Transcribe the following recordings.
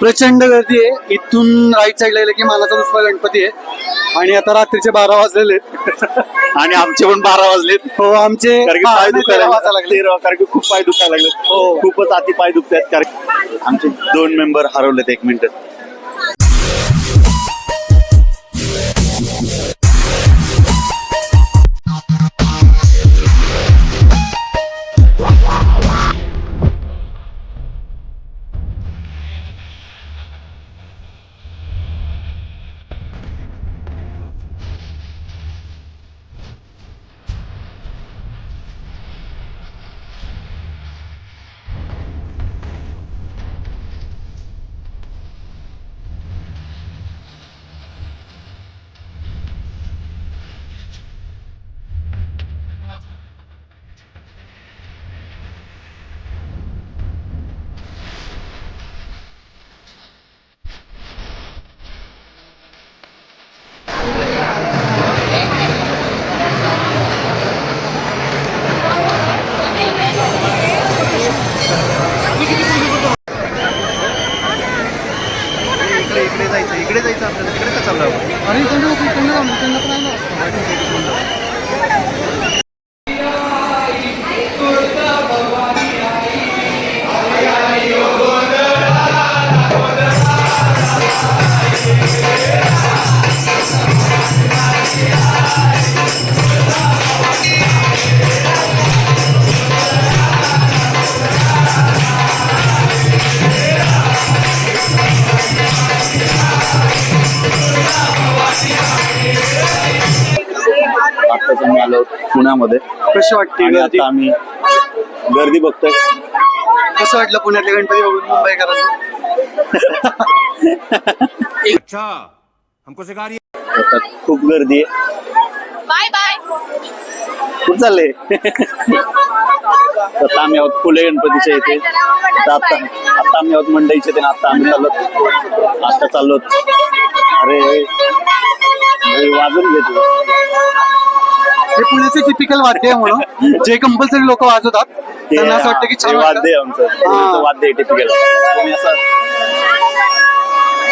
प्रचंड गर्दी आहे. इथून राईट साईडला गेलं की मानाचा दुसरा गणपती आहे. आणि आता रात्रीचे बारा वाजलेले आहेत. आणि आमचे पण बारा वाजलेत. हो आमचे कारण की पाय दुखायला वाजायला लागले. लागले कारण की खूप पाय दुखायला लागले. हो. खूपच अति पाय दुखतात कारण आमचे दोन मेंबर हरवलेत एक मिनिट. तिकडे जायचं आपल्याला? तिकडे का चाललं आणि त्यांना त्यांना जाऊ, इकडनं पण आम्ही आलो पुण्यामध्ये. कशी वाटते आणि गर्दी? आता आम्ही गर्दी बघतोय. कसं वाटलं पुण्यातले गणपती बघून मुंबईकरांना? अच्छा हमको सिखा रही है आता खूप गर्दी आहे. Bye bye. खूप चालले आता आम्ही आहोत फुले गणपतीच्या इथे. आता आता आता आम्ही आहोत मंडईचे ते आता आम्ही चाललो आता चाललो अरे अरे, वाजून घेतो हे पुण्याचे टिपिकल वाद्य आहे म्हणून. जे कंपल्सरी लोक वाजवतात ते त्यांना असं वाटतं की छान वाटतं. वाद्य आहे आमचं. पुण्याचं वाद्य टिपिकल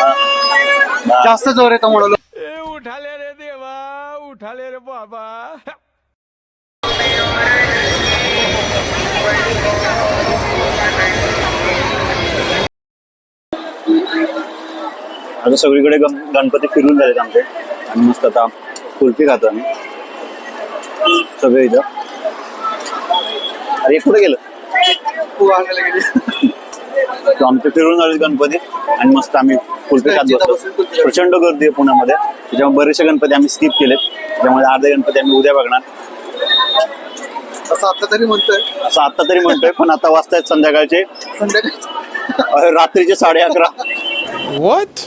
हा. जास्त जोर येतो म्हणून. उठा ले रे देवा उठा ले रे बाबा. आता सगळीकडे गण- गणपती फिरून झालेत आमचे. आणि मस्त आता कुल्फी खातो आम्ही. सगळे इथं. अरे कुठे गेलं? गेले. तो आमचे फिरून झाले गणपती. आणि मस्त आम्ही कुल्फी खात बसतो प्रचंड गर्दी आहे पुण्यामध्ये. त्याच्यामुळे बरेचसे गणपती आम्ही स्किप केलेत. त्यामुळे अर्धे गणपती आम्ही उद्या बघणार. असं आता तरी म्हणतोय. असं आता तरी म्हणतोय पण आता वाजतायत संध्याकाळचे. रात्रीचे साडे अकरा. What?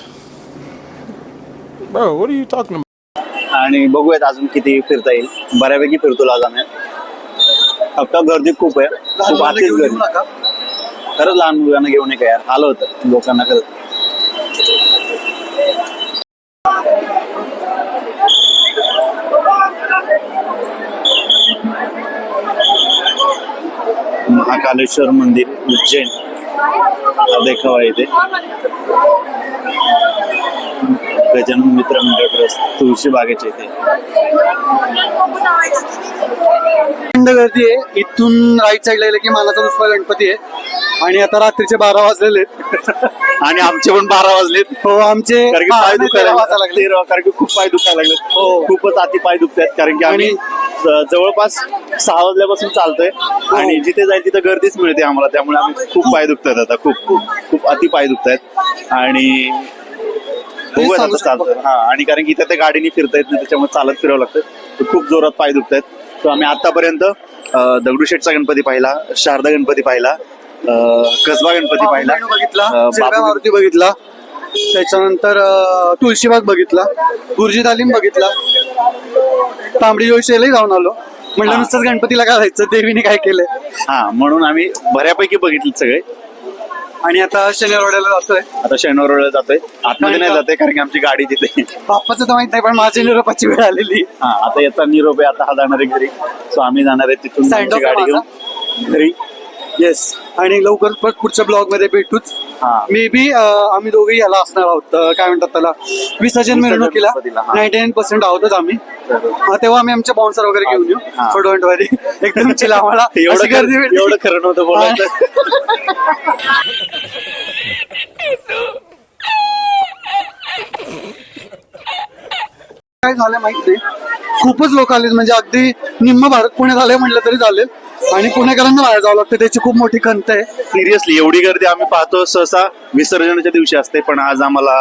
Bro, what are you talking about? आणि बघूयात अजून किती फिरता येईल. बऱ्यापैकी फिरतो आज आम्ही. फक्त गर्दी खूप आहे. खूप गर्दी. खरंच लहान मुलांना घेऊन नये का यार? आलं होतं. लोकांना खरंच. महाकालेश्वर मंदिर उज्जैन. देखावा इथे. गजानन मित्र मंडळ ट्रस्ट तुळशी बागेच्या इथे प्रचंड गर्दी आहे. इथून राईट साईडला गेलं की मानाचा दुसरा गणपती आहे. आणि आता रात्रीचे बारा वाजलेले. आणि आमचे पण बारा वाजलेत. हो आमचे कारण की पाय दुखायला लागले. कारण की खूप पाय दुखायला लागले हो. खूपच अति पाय दुखतात. कारण की आम्ही जवळपास सहा वाजल्यापासून चालतोय. हो. आणि जिथे जाईल तिथे गर्दीच मिळते आम्हाला. त्यामुळे आम्ही खूप पाय दुखतात आता. खूप खूप खूप अति पाय दुखतायत आणि आता चालतोय हा आणि कारण की इथे ते गाडीने फिरता येत नाही त्याच्यामुळे चालत फिरावं लागतं. तर खूप जोरात पाय दुखतायत. तर आम्ही आतापर्यंत दगडूशेठचा गणपती पाहिला शारदा गणपती पाहिला अं, कसबा गणपती पाहिला बघितला अं, बघितला त्याच्यानंतर अं, तुळशीबाग बघितला गुरुजी तालीम बघितला तांबडी जोशीलाही जाऊन आलो. म्हणलं हा. नुसतंच गणपतीला काय जायचं देवीने काय केलंय? हा म्हणून आम्ही बऱ्यापैकी बघितले सगळे. आणि आता शनिवारवाड्याला जातोय. आता शनिवार जातोय. आतमध्ये नाही जाते कारण की आमची गाडी तिथे. बाप्पाचं तर माहीत नाही पण माझ्या निरोपाची वेळ आलेली. हा आता याचा निरोप आहे आता हा जाणार आहे घरी. सो आम्ही जाणार आहे तिथून Send आमची off गाडी आहे घेऊन घरी. येस आणि लवकर परत पुढच्या ब्लॉगमध्ये भेटूच. हा. मे बी आम्ही दोघेही याला असणार आहोत. अं, काय म्हणतात त्याला? विसर्जन मिरवणुकीला. गणपतीला, हा. नाईन्टी नाईन पर्सेंट आहोतच आम्ही. तेव्हा आम्ही आमचे बाउन्सर वगैरे घेऊन येऊ. हा. डोंट वरी एकदम चिल आम्हाला. अशी एवढं गर्दी एवढं खरं नव्हतं बोलायचं. काय झालं माहीत नाही. खूपच लोक आले म्हणजे अगदी निम्म भारत पुण्यात आले म्हटलं तरी चालेल. आणि पुणेकरांना बाहेर जावं लागतं त्याची खूप मोठी खंत आहे. सिरियसली एवढी गर्दी आम्ही पाहतो सहसा विसर्जनाच्या दिवशी असते पण आज आम्हाला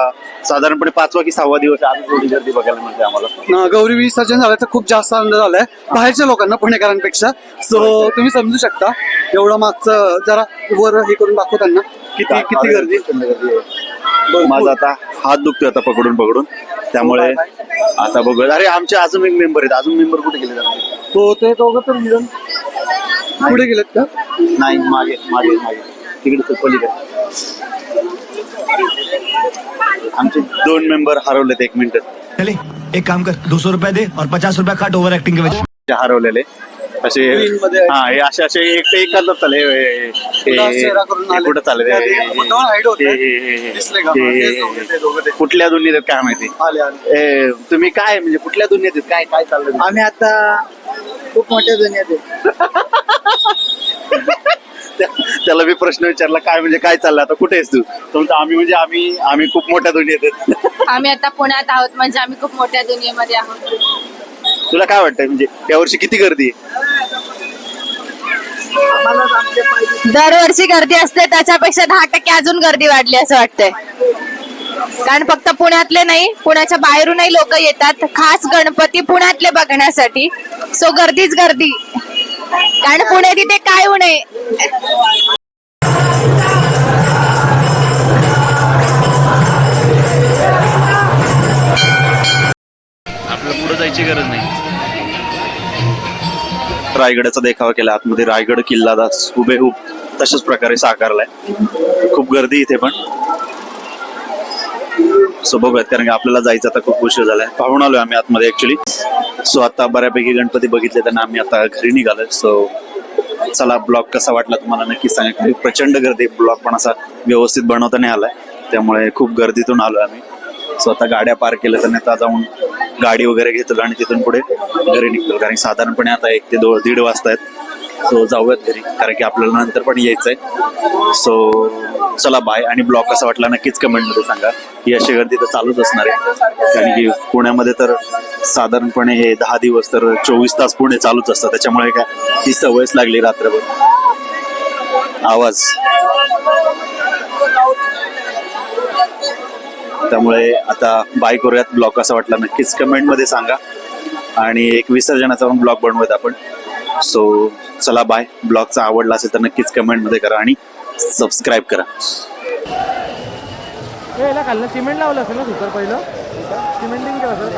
साधारणपणे पाचवा की सहावा दिवस आज एवढी गर्दी बघायला मिळते आम्हाला. गौरी विसर्जन झाल्याचा खूप जास्त आनंद झालाय. बाहेरच्या लोकांना पुणेकरांपेक्षा. सो तुम्ही समजू शकता एवढं मागचं जरा वर हे करून दाखव त्यांना. किती किती गर्दी. माझा आता हात दुखतोय आता पकडून पकडून. त्यामुळे आता बघू अरे आमचे अजून एक मेंबर आहेत. अजून मेंबर कुठे गेले? तो ते दोघं तर पुढे गेलेत का? नाही मागे मागे मागे. तिकडे पलीकडे. आमचे दोन मेंबर हरवलेत एक मिनिट चले एक काम कर दो सौ रुपया दे और पचास रुपया काट ओवर एक्टिंग के वजह हरवलेले. असे मध्ये. हा हे असे असे एक एक करतात चाले हे- हे- हे- चेहरा करून हे आले. कुठं चालले? त्या ते मुद्दामून hide होतंय. दिसले का? हा, तेच दोघं ते दोघं ते. कुठल्या दुनियेत आहेत काय माहिती? आले आले. ए, तुम्ही काय म्हणजे कुठल्या दुनियेत आहेत काय काय चाललंय? आम्ही आता खूप मोठ्या दुनियेत आहे. त्या- त्याला मी प्रश्न विचारला काय म्हणजे काय चाललं? आता कुठे आहेस तू? तो म्हणतो, आम्ही म्हणजे आम्ही आम्ही खूप मोठ्या दुनियेत आहेत. आम्ही आता पुण्यात आहोत म्हणजे आम्ही खूप मोठ्या दुनियेमध्ये आहोत. तुला काय वाटतंय? म्हणजे यावर्षी किती गर्दी आहे? दरवर्षी गर्दी असते त्याच्यापेक्षा दहा टक्के अजून गर्दी वाढली असं वाटतंय. कारण फक्त पुण्यातले नाही पुण्याच्या बाहेरूनही लोक येतात. खास गणपती पुण्यातले बघण्यासाठी. सो गर्दीच गर्दी. कारण पुणे तिथे काय होऊ नये आपल्याला पुढे जायची गरज नाही. रायगडाचा देखावा केला. आतमध्ये रायगड किल्ला दास हुबेहूब तशाच प्रकारे साकारलाय. खूप गर्दी इथे पण. सो आहेत कारण की आपल्याला जायचं आता खूप उशीर झालाय. पाहून आलोय आम्ही आतमध्ये ऍक्च्युली सो आता बऱ्यापैकी गणपती बघितले त्यांना आम्ही आता घरी निघालोय. सो चला ब्लॉग कसा वाटला तुम्हाला नक्कीच सांगा. कारण प्रचंड गर्दी ब्लॉग पण असा व्यवस्थित बनवता नाही आलाय. त्यामुळे खूप गर्दीतून आलोय आम्ही. सो आता गाड्या पार्क केल्या तर आता जाऊन गाडी वगैरे घेतलो आणि तिथून पुढे घरी निघतो कारण साधारणपणे आता एक ते दो दीड वाजता आहेत. सो जाऊयात घरी कारण की आपल्याला नंतर पण यायचंय. सो चला बाय आणि ब्लॉग कसा वाटला नक्कीच कमेंटमध्ये सांगा. ही अशी गर्दी तर चालूच असणार आहे. कारण की पुण्यामध्ये तर साधारणपणे हे दहा दिवस तर चोवीस तास पुणे चालूच असतं. त्याच्यामुळे काय ती सवयच लागली रात्रभर. आवाज. त्यामुळे आता बाय करूयात. ब्लॉग कसा वाटला नक्कीच कमेंटमध्ये सांगा. आणि एक विसर्जनाचा पण ब्लॉग बनवूयात आपण. सो चला बाय ब्लॉगचा आवडला असेल तर नक्कीच कमेंटमध्ये करा आणि सबस्क्राईब करा. याला खाल्लं सिमेंट लावलं असेल ना सुपर पहिलं? सिमेंटिंग केलं असेल